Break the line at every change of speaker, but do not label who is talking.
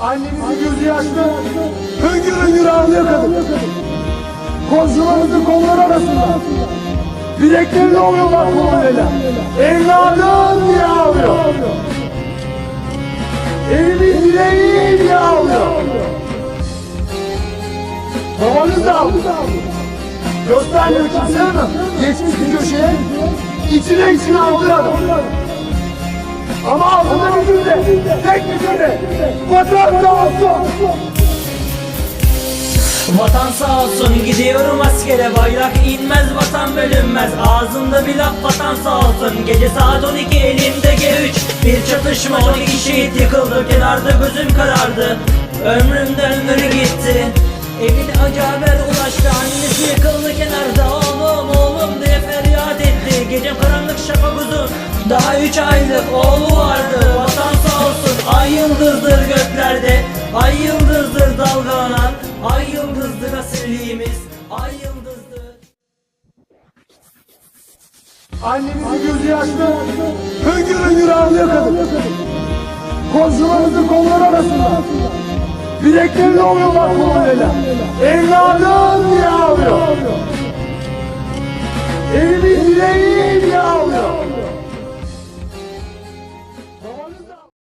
Annemizin gözü yaşlı. Hüngür hüngür ağlıyor kadın. Komşularımızın kolları arasında. Bileklerine oluyorlar kollarıyla. Evladım diye ağlıyor. Evimin direği diye ağlıyor. Babanız da ağlıyor. Göstermiyor kimse ama geçmiş bir köşeye içine içine ağlıyor adam. Ama altında bir cümle, tek bir cümle. Vatan sağ olsun.
Vatan sağ olsun gidiyorum askere. Bayrak inmez vatan bölünmez. Ağzımda bir laf vatan sağ olsun. Gece saat 12 elimde G3 Bir çatışma 12 şehit yıkıldı. Kenarda gözüm karardı. Ömrümden ömrü gitti. Evin acı haber ulaştı. Annesi yıkıldı kenarda. Oğlum oğlum diye feryat etti. Gecem karanlık şafak uzun Daha üç aylık oğlu vardı yıldızdır göklerde Ay yıldızdır dalgalanan Ay yıldızdır asilliğimiz Ay yıldızdır.
Annemizin gözü yaşlı Hüngür hüngür ağlıyor kadın. Komşularımızın kolları arasında. Yüreklerini oluyorlar kumandayla Evladım diye ağlıyor. Evimiz direği diye ağlıyor.